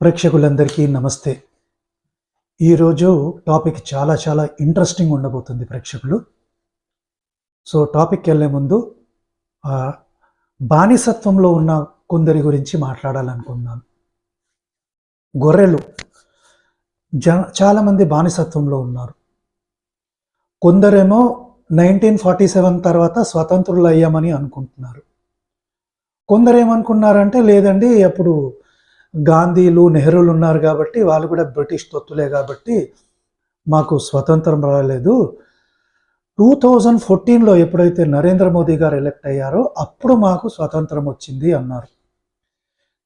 ప్రేక్షకులందరికీ నమస్తే. ఈరోజు టాపిక్ చాలా చాలా ఇంట్రెస్టింగ్ ఉండబోతుంది ప్రేక్షకులు. సో టాపిక్ వెళ్ళే ముందు బానిసత్వంలో ఉన్న కొందరి గురించి మాట్లాడాలనుకున్నాను గొర్రెలు. జ చాలామంది బానిసత్వంలో ఉన్నారు. కొందరేమో నైన్టీన్ ఫార్టీ సెవెన్ తర్వాత స్వతంత్రులు అయ్యామని అనుకుంటున్నారు. కొందరు ఏమనుకున్నారంటే లేదండి అప్పుడు గాంధీలు నెహ్రూలు ఉన్నారు కాబట్టి వాళ్ళు కూడా బ్రిటిష్ తొత్తులే కాబట్టి మాకు స్వతంత్రం రాలేదు. టూ థౌజండ్ ఫోర్టీన్లో ఎప్పుడైతే నరేంద్ర మోదీ గారు ఎలక్ట్ అయ్యారో అప్పుడు మాకు స్వతంత్రం వచ్చింది అన్నారు.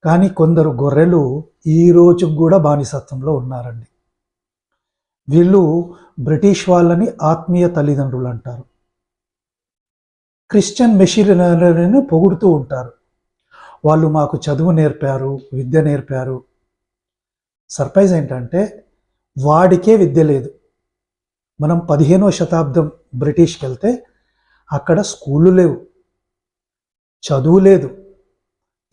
కానీ కొందరు గొర్రెలు ఈ రోజుకు కూడా బానిసత్వంలో ఉన్నారండి. వీళ్ళు బ్రిటిష్ వాళ్ళని ఆత్మీయ తల్లిదండ్రులు అంటారు. క్రిస్టియన్ మెషినరీని పొగుడుతూ ఉంటారు. వాళ్ళు మాకు చదువు నేర్పారు విద్య నేర్పారు. సర్ప్రైజ్ ఏంటంటే వాడికే విద్య లేదు. మనం పదిహేనో శతాబ్దం బ్రిటిష్కి వెళ్తే అక్కడ స్కూళ్ళు లేవు. చదువు లేదు.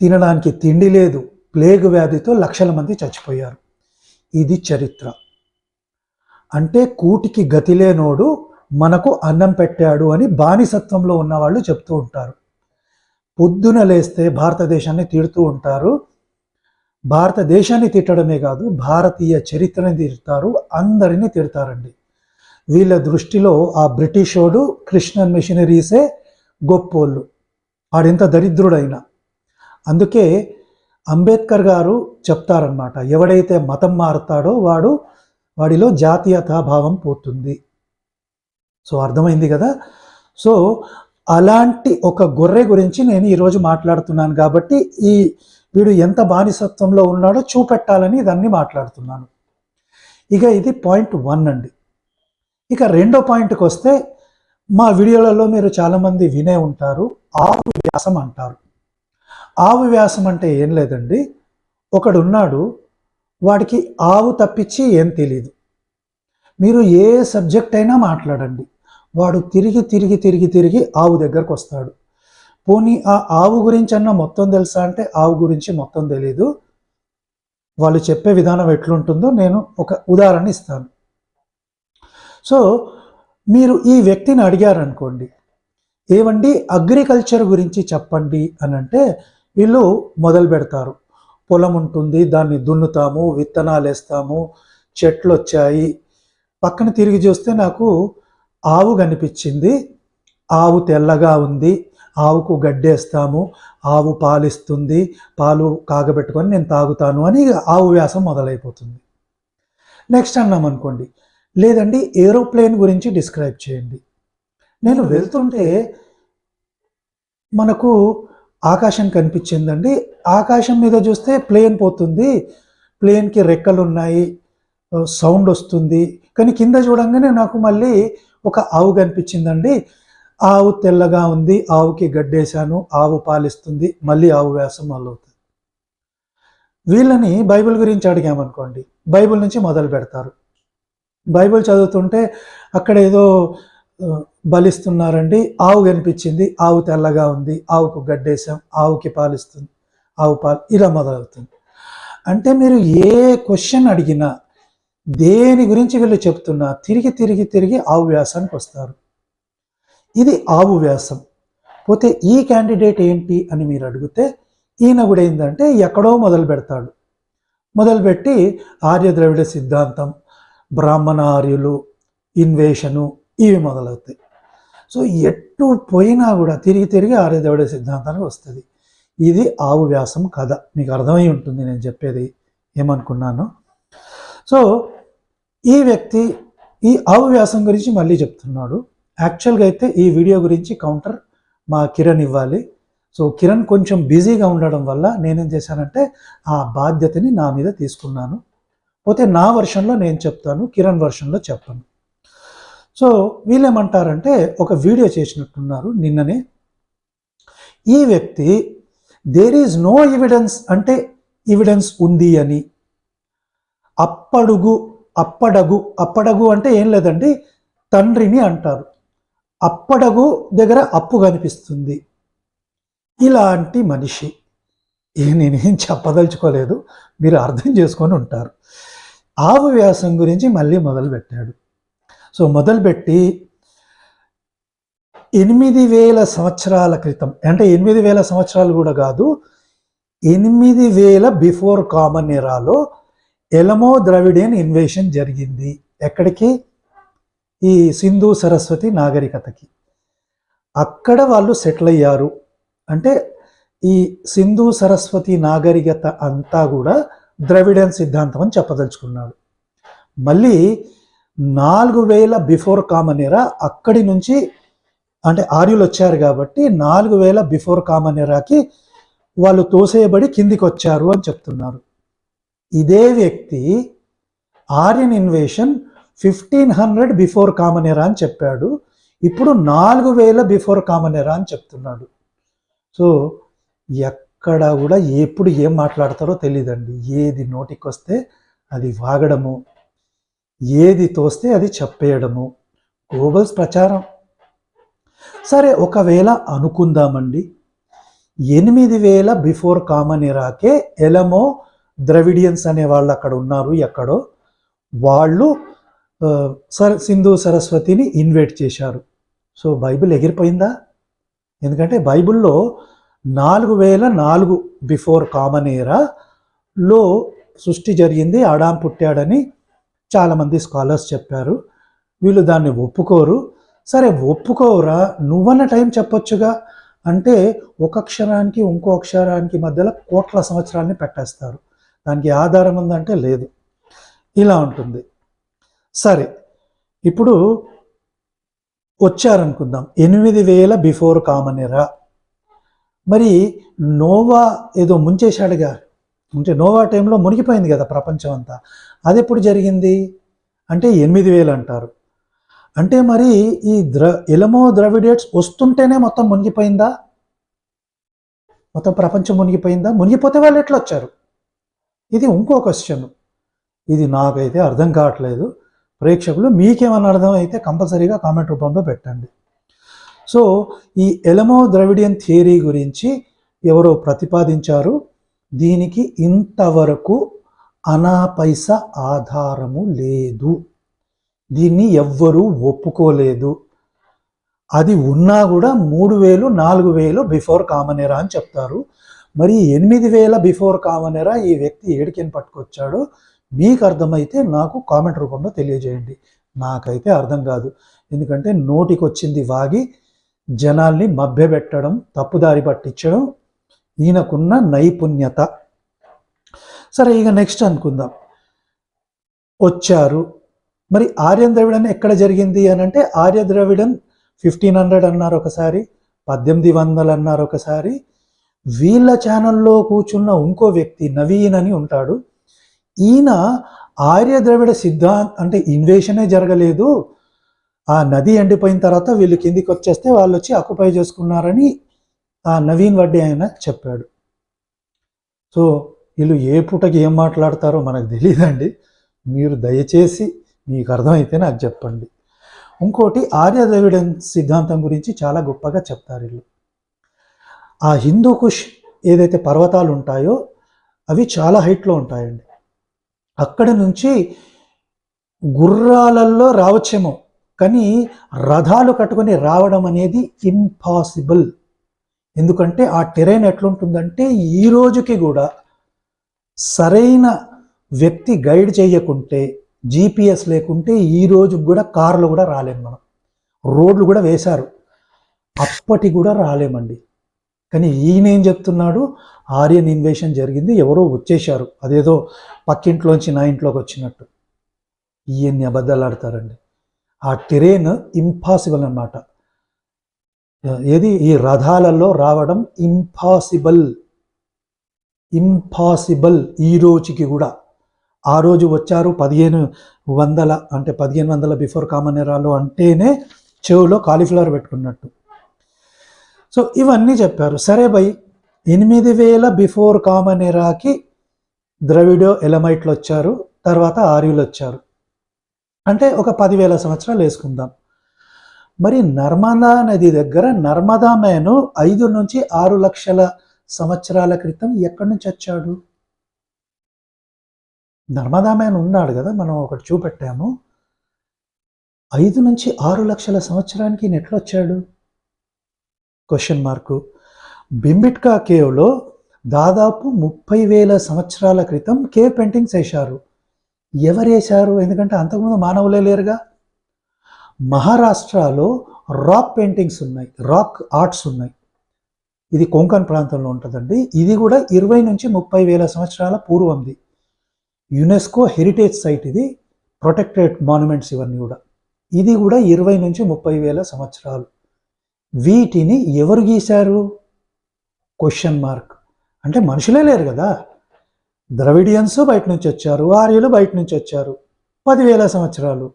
తినడానికి తిండి లేదు. ప్లేగ్ వ్యాధితో లక్షల మంది చచ్చిపోయారు. ఇది చరిత్ర. అంటే కూటికి గతి లేనోడు మనకు అన్నం పెట్టాడు అని బానిసత్వంలో ఉన్నవాళ్ళు చెప్తూ ఉంటారు. పొద్దున లేస్తే భారతదేశాన్ని తిడుతూ ఉంటారు. భారతదేశాన్ని తిట్టడమే కాదు భారతీయ చరిత్రని తిడతారు అందరినీ తిడతారండి. వీళ్ళ దృష్టిలో ఆ బ్రిటిషోడు క్రిస్టియన్ మిషనరీసే గొప్పోళ్ళు. వాడెంత దరిద్రుడైనా. అందుకే అంబేద్కర్ గారు చెప్తారనమాట ఎవడైతే మతం మారుతాడో వాడు వాడిలో జాతీయతాభావం పోతుంది. సో అర్థమైంది కదా? సో అలాంటి ఒక గొర్రె గురించి నేను ఈరోజు మాట్లాడుతున్నాను కాబట్టి ఈ వీడు ఎంత బానిసత్వంలో ఉన్నాడో చూపెట్టాలని దాన్ని మాట్లాడుతున్నాను. ఇక ఇది పాయింట్ వన్ అండి. ఇక రెండో పాయింట్కి వస్తే మా వీడియోలలో మీరు చాలామంది వినే ఉంటారు ఆవు వ్యాసం అంటారు. ఆవు వ్యాసం అంటే ఏం లేదండి. ఒకడు ఉన్నాడు వాడికి ఆవు తప్పించి ఏం తెలియదు మీరు ఏ సబ్జెక్ట్ అయినా మాట్లాడండి. వాడు తిరిగి తిరిగి తిరిగి తిరిగి ఆవు దగ్గరకు వస్తాడు. పోనీ ఆ ఆవు గురించి అన్న మొత్తం తెలుసా అంటే ఆవు గురించి మొత్తం తెలీదు. వాళ్ళు చెప్పే విధానం ఎట్లుంటుందో నేను ఒక ఉదాహరణ ఇస్తాను. సో మీరు ఈ వ్యక్తిని అడిగారనుకోండి ఏవండి అగ్రికల్చర్ గురించి చెప్పండి అని అంటే వీళ్ళు మొదలు పెడతారు. పొలం ఉంటుంది దాన్ని దున్నుతాము విత్తనాలు వేస్తాము చెట్లు వచ్చాయి పక్కన తిరిగి చూస్తే నాకు ఆవు కనిపించింది. ఆవు తెల్లగా ఉంది. ఆవుకు గడ్డేస్తాము. ఆవు పాలిస్తుంది. పాలు కాగబెట్టుకొని నేను తాగుతాను అని ఆవు వ్యాసం మొదలైపోతుంది. నెక్స్ట్ అన్నాం అనుకోండి. లేదండి ఏరోప్లేన్ గురించి డిస్క్రైబ్ చేయండి. నేను వెళ్తుంటే మనకు ఆకాశం కనిపించిందండి. ఆకాశం మీద చూస్తే ప్లేన్ పోతుంది. ప్లేన్కి రెక్కలు ఉన్నాయి సౌండ్ వస్తుంది. కానీ కింద చూడంగానే నాకు మళ్ళీ ఒక ఆవు కనిపించిందండి. ఆవు తెల్లగా ఉంది ఆవుకి గడ్డేశాను ఆవు పాలిస్తుంది మళ్ళీ ఆవు వ్యాసం మొదలవుతుంది. వీళ్ళని బైబిల్ గురించి అడిగామనుకోండి బైబిల్ నుంచి మొదలు పెడతారు. బైబిల్ చదువుతుంటే అక్కడ ఏదో బలిస్తున్నారండి ఆవు కనిపించింది ఆవు తెల్లగా ఉంది ఆవుకు గడ్డేశాం ఆవుకి పాలిస్తుంది ఆవు పాలు ఇలా మొదలవుతుంది. అంటే మీరు ఏ క్వశ్చన్ అడిగినా దేని గురించి వీళ్ళు చెప్తున్నా తిరిగి తిరిగి తిరిగి ఆవు వ్యాసానికి వస్తారు. ఇది ఆవు వ్యాసం. పోతే ఈ క్యాండిడేట్ ఏంటి అని మీరు అడిగితే ఈయన కూడా ఏంటంటే ఎక్కడో మొదలు పెడతాడు. మొదలుపెట్టి ఆర్య ద్రవిడ సిద్ధాంతం బ్రాహ్మణ ఆర్యులు ఇన్వేషను ఇవి మొదలవుతాయి. సో ఎటు పోయినా కూడా తిరిగి తిరిగి ఆర్య ద్రవిడ సిద్ధాంతానికి వస్తుంది. ఇది ఆవు వ్యాసం కథ. మీకు అర్థమై ఉంటుంది నేను చెప్పేది. ఏమనుకున్నాను? సో ఈ వ్యక్తి ఈ అవ్యాసం గురించి మళ్ళీ చెప్తున్నాడు. యాక్చువల్గా అయితే ఈ వీడియో గురించి కౌంటర్ మా కిరణ్ ఇవ్వాలి. సో కిరణ్ కొంచెం బిజీగా ఉండడం వల్ల నేనేం చేశానంటే ఆ బాధ్యతని నా మీద తీసుకున్నాను. పోతే నా వర్షన్లో నేను చెప్తాను కిరణ్ వర్షన్లో చెప్పను. సో వీళ్ళేమంటారంటే ఒక వీడియో చేసినట్టున్నారు నిన్ననే. ఈ వ్యక్తి దేర్ ఈజ్ నో ఎవిడెన్స్ అంటే ఎవిడెన్స్ ఉంది అని. అప్పడుగు అప్పడగు. అప్పడగు అంటే ఏం లేదండి తండ్రిని అంటారు. అప్పడగు దగ్గర అప్పు కనిపిస్తుంది. ఇలాంటి మనిషి. నేనేం చెప్పదలుచుకోలేదు మీరు అర్థం చేసుకొని ఉంటారు. ఆవు వ్యాసం గురించి మళ్ళీ మొదలుపెట్టాడు. సో మొదలుపెట్టి ఎనిమిది వేల సంవత్సరాల క్రితం అంటే ఎనిమిది వేల సంవత్సరాలు కూడా కాదు ఎనిమిది వేల బిఫోర్ కామన్ ఎరాలో ఎలమో ద్రవిడియన్ ఇన్వేషన్ జరిగింది. ఎక్కడికి? ఈ సింధు సరస్వతి నాగరికతకి. అక్కడ వాళ్ళు సెటిల్ అయ్యారు. అంటే ఈ సింధు సరస్వతి నాగరికత అంతా కూడా ద్రవిడియన్ సిద్ధాంతం అని చెప్పదలుచుకున్నాడు. మళ్ళీ నాలుగు వేల బిఫోర్ కామన్ ఎరా అక్కడి నుంచి అంటే ఆర్యులు వచ్చారు కాబట్టి నాలుగు వేల బిఫోర్ కామన్ ఎరాకి వాళ్ళు తోసేయబడి కిందికి వచ్చారు అని చెప్తున్నారు. ఇదే వ్యక్తి Aryan invasion fifteen hundred before common era అని చెప్పాడు. ఇప్పుడు నాలుగు వేల బిఫోర్ కామన్ ఎరా అని చెప్తున్నాడు. సో ఎక్కడ కూడా ఎప్పుడు ఏం మాట్లాడతారో తెలియదండి ఏది నోటికి వస్తే అది వాగడము. ఏది తోస్తే అది చెప్పేయడము. గోబల్స్ ప్రచారం. సరే ఒకవేళ అనుకుందామండి. ఎనిమిది వేల బిఫోర్ కామన్ ఇరాకే ఎలమో ద్రవిడియన్స్ అనే వాళ్ళు అక్కడ ఉన్నారు ఎక్కడో. వాళ్ళు సర సింధు సరస్వతిని ఇన్వైట్ చేశారు. సో బైబిల్ ఎగిరిపోయిందా? ఎందుకంటే బైబిల్లో నాలుగు వేల నాలుగు బిఫోర్ కామన్ ఏరాలో సృష్టి జరిగింది ఆడాం పుట్టాడని చాలామంది స్కాలర్స్ చెప్పారు. వీళ్ళు దాన్ని ఒప్పుకోరు. సరే ఒప్పుకోరా? నువ్వన్న టైం చెప్పొచ్చుగా. అంటే ఒక అక్షరానికి ఇంకో అక్షరానికి మధ్యలో కోట్ల సంవత్సరాన్ని పెట్టేస్తారు. దానికి ఆధారం ఉందంటే లేదు. ఇలా ఉంటుంది. సరే ఇప్పుడు వచ్చారనుకుందాం. ఎనిమిది వేల బిఫోర్ కామన్ ఎరా మరి నోవా ఏదో ముంచేశాడుగా అంటే నోవా టైంలో మునిగిపోయింది కదా ప్రపంచం అంతా. అది ఎప్పుడు జరిగింది? అంటే ఎనిమిది వేలు అంటారు. అంటే మరి ఈ ద్ర ఎలమో ద్రవిడేట్స్ వస్తుంటేనే మొత్తం మునిగిపోయిందా? మొత్తం ప్రపంచం మునిగిపోయిందా? మునిగిపోతే వాళ్ళు ఎట్లా వచ్చారు ఇది ఇంకో క్వశ్చన్ ఇది నాకైతే అర్థం కావట్లేదు. ప్రేక్షకులు మీకేమన్నా అర్థం అయితే కంపల్సరీగా కామెంట్ రూపంలో పెట్టండి. సో ఈ ఎలమో ద్రవిడియన్ థియరీ గురించి ఎవరో ప్రతిపాదించారు. దీనికి ఇంతవరకు అనాపైస ఆధారము లేదు. దీన్ని ఎవ్వరూ ఒప్పుకోలేదు. అది ఉన్నా కూడా మూడు వేలు నాలుగు వేలు బిఫోర్ కామన్ ఎరా అని చెప్తారు. మరి ఎనిమిది వేల బిఫోర్ కామనరా ఈ వ్యక్తి ఏడికెన్ పట్టుకొచ్చాడో మీకు అర్థమైతే నాకు కామెంట్ రూపంలో తెలియజేయండి. నాకైతే అర్థం కాదు. ఎందుకంటే నోటికొచ్చింది వాగి జనాల్ని మభ్యపెట్టడం తప్పుదారి పట్టించడం ఈయనకున్న నైపుణ్యత. సరే ఇక నెక్స్ట్ అనుకుందాం. వచ్చారు. మరి ఆర్యన్ ద్రవిడన్ ఎక్కడ జరిగింది అని అంటే ఆర్య ద్రవిడన్ ఫిఫ్టీన్ హండ్రెడ్ అన్నారు ఒకసారి పద్దెనిమిది వందలు అన్నారు ఒకసారి వీళ్ళ ఛానల్లో కూర్చున్న ఇంకో వ్యక్తి నవీన్ అని ఉంటాడు. ఈయన ఆర్య ద్రవిడ సిద్ధాంత అంటే ఇన్వేషనే జరగలేదు. ఆ నది ఎండిపోయిన తర్వాత వీళ్ళు కిందికి వచ్చేస్తే వాళ్ళు వచ్చి ఆక్యుపై చేసుకున్నారని ఆ నవీన్ వడ్డీ ఆయన చెప్పాడు. సో వీళ్ళు ఏ పూటకి ఏం మాట్లాడతారో మనకు తెలియదండి మీరు దయచేసి మీకు అర్థమైతే నాకు చెప్పండి. ఇంకోటి ఆర్య ద్రవిడ సిద్ధాంతం గురించి చాలా గొప్పగా చెప్తారు వీళ్ళు. ఆ హిందూ కుష్ ఏదైతే పర్వతాలు ఉంటాయో అవి చాలా హైట్లో ఉంటాయండి. అక్కడ నుంచి గుర్రాలల్లో రావచ్చేమో కానీ రథాలు కట్టుకొని రావడం అనేది ఇంపాసిబుల్ ఎందుకంటే ఆ టెరైన్ ఎట్లుంటుందంటే ఈ రోజుకి కూడా సరైన వ్యక్తి గైడ్ చేయకుంటే జీపీఎస్ లేకుంటే ఈ రోజు కూడా కార్లు కూడా రాలేము మనం. రోడ్లు కూడా వేశారు. అప్పటి కూడా రాలేమండి. కానీ ఈయన ఏం చెప్తున్నాడు? ఆర్యన్ ఇన్వేషన్ జరిగింది ఎవరో వచ్చేశారు. అదేదో పక్కింట్లోంచి నా ఇంట్లోకి వచ్చినట్టు. ఈయన్ని అబద్ధాలు ఆడతారండి. ఆ టెరేన్ ఇంపాసిబుల్ అన్నమాట. ఏది? ఈ రథాలలో రావడం ఇంపాసిబుల్ ఇంపాసిబుల్ ఈ రోజుకి కూడా. ఆ రోజు వచ్చారు పదిహేను వందల అంటే పదిహేను వందల బిఫోర్ కామన్ ఎరాలో అంటేనే చెవులో కాలీఫ్లవర్ పెట్టుకున్నట్టు. సో ఇవన్నీ చెప్పారు. సరే బై ఎనిమిది వేల బిఫోర్ కామన్ ఎరాకి ద్రవిడో ఎలమైట్లు వచ్చారు తర్వాత ఆర్యులు వచ్చారు. అంటే ఒక పదివేల సంవత్సరాలు వేసుకుందాం. మరి నర్మదా నది దగ్గర నర్మదా మేను ఐదు నుంచి ఆరు లక్షల సంవత్సరాల క్రితం ఎక్కడి నుంచి వచ్చాడు? నర్మదా మేన్ ఉన్నాడు కదా మనం ఒకటి చూపెట్టాము. ఐదు నుంచి ఆరు లక్షల సంవత్సరానికి నెట్లొచ్చాడు వచ్చాడు. క్వశ్చన్ మార్కు బింబిట్కా కేవ్లో దాదాపు ముప్పై వేల సంవత్సరాల క్రితం కేవ్ పెయింటింగ్స్ వేశారు. ఎవరు వేశారు? ఎందుకంటే అంతకుముందు మానవులే లేరుగా. మహారాష్ట్రలో రాక్ పెయింటింగ్స్ ఉన్నాయి. రాక్ ఆర్ట్స్ ఉన్నాయి. ఇది కొంకణ్ ప్రాంతంలో ఉంటుందండి. ఇది కూడా ఇరవై నుంచి ముప్పై వేల సంవత్సరాల పూర్వంది. యునెస్కో హెరిటేజ్ సైట్ ఇది. ప్రొటెక్టెడ్ మాన్యుమెంట్స్ ఇవన్నీ కూడా. ఇది కూడా ఇరవై నుంచి ముప్పై వేల సంవత్సరాలు. వీటిని ఎవరు గీశారు? క్వశ్చన్ మార్క్ అంటే మనుషులే లేరు కదా. ద్రవిడియన్స్ బయట నుంచి వచ్చారు ఆర్యులు బయట నుంచి వచ్చారు. పదివేల సంవత్సరాలు.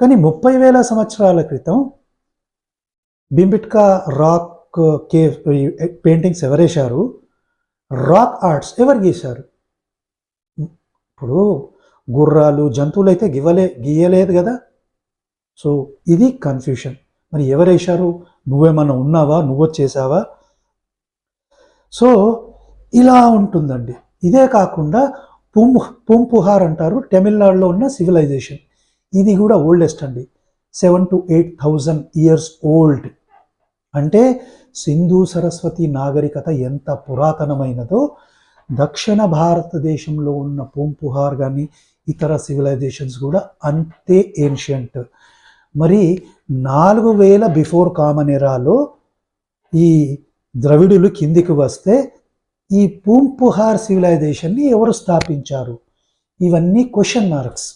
కానీ ముప్పై వేల సంవత్సరాల క్రితం బింబిట్కా రాక్ కేవ్ పెయింటింగ్స్ ఎవరేశారు? రాక్ ఆర్ట్స్ ఎవరు గీశారు? ఇప్పుడు గుర్రాలు జంతువులు అయితే గివ్వలే గీయలేదు కదా. సో ఇది కన్ఫ్యూషన్ మరి ఎవరేశారు? నువ్వేమన్నా ఉన్నావా? నువ్వు చేసావా? సో ఇలా ఉంటుందండి. ఇదే కాకుండా పుం పుంపుహార్ అంటారు తమిళనాడులో ఉన్న సివిలైజేషన్ ఇది కూడా ఓల్డెస్ట్ అండి. Seven to eight thousand years old అంటే సింధు సరస్వతి నాగరికత ఎంత పురాతనమైనదో దక్షిణ భారతదేశంలో ఉన్న పూంపుహార్ కానీ ఇతర సివిలైజేషన్స్ కూడా అంతే ఏన్షియంట్ మరి నాలుగు వేల బిఫోర్ కామన్ ఎరాలో ఈ ద్రవిడులు కిందికి వస్తే ఈ పూంపుహార్ సివిలైజేషన్ని ఎవరు స్థాపించారు? ఇవన్నీ క్వశ్చన్ మార్క్స్.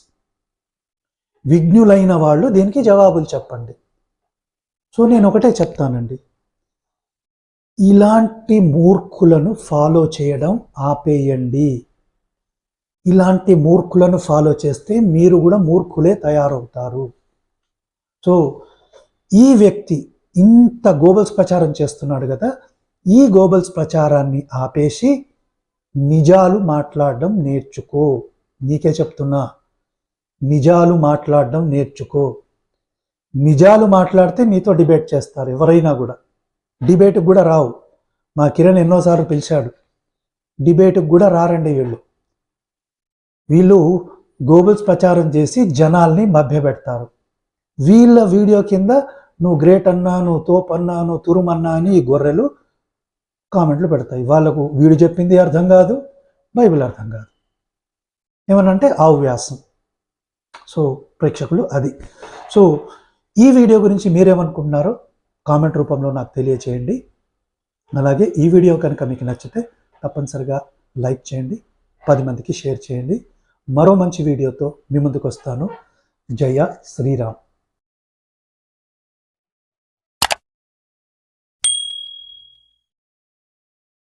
విఘ్నులైన వాళ్ళు దీనికి జవాబులు చెప్పండి. సో నేను ఒకటే చెప్తానండి. ఇలాంటి మూర్ఖులను ఫాలో చేయడం ఆపేయండి. ఇలాంటి మూర్ఖులను ఫాలో చేస్తే మీరు కూడా మూర్ఖులే తయారవుతారు. సో ఈ వ్యక్తి ఇంత గోబల్స్ ప్రచారం చేస్తున్నాడు కదా ఈ గోబల్స్ ప్రచారాన్ని ఆపేసి నిజాలు మాట్లాడడం నేర్చుకో. నీకే చెప్తున్నా నిజాలు మాట్లాడడం నేర్చుకో. నిజాలు మాట్లాడితే మీతో డిబేట్ చేస్తారు ఎవరైనా కూడా. డిబేట్కి కూడా రావు. మా కిరణ్ ఎన్నోసార్లు పిలిచాడు డిబేట్కి కూడా రారండి వీళ్ళు. వీళ్ళు గోబుల్స్ ప్రచారం చేసి జనాల్ని మభ్యపెడతారు. వీళ్ళ వీడియో కింద నువ్వు గ్రేట్ అన్నాను నువ్వు తోప్ తురుమన్నా అని ఈ గొర్రెలు కామెంట్లు పెడతాయి. వాళ్ళకు వీడు చెప్పింది అర్థం కాదు బైబిల్ అర్థం కాదు. ఏమనంటే ఆవు సో ప్రేక్షకులు అది. సో ఈ వీడియో గురించి మీరేమనుకుంటున్నారో కామెంట్ రూపంలో నాకు తెలియచేయండి. అలాగే ఈ వీడియో కనుక మీకు నచ్చితే తప్పనిసరిగా లైక్ చేయండి పది మందికి షేర్ చేయండి. మరో మంచి వీడియోతో మీ ముందుకు వస్తాను. జయ శ్రీరామ్.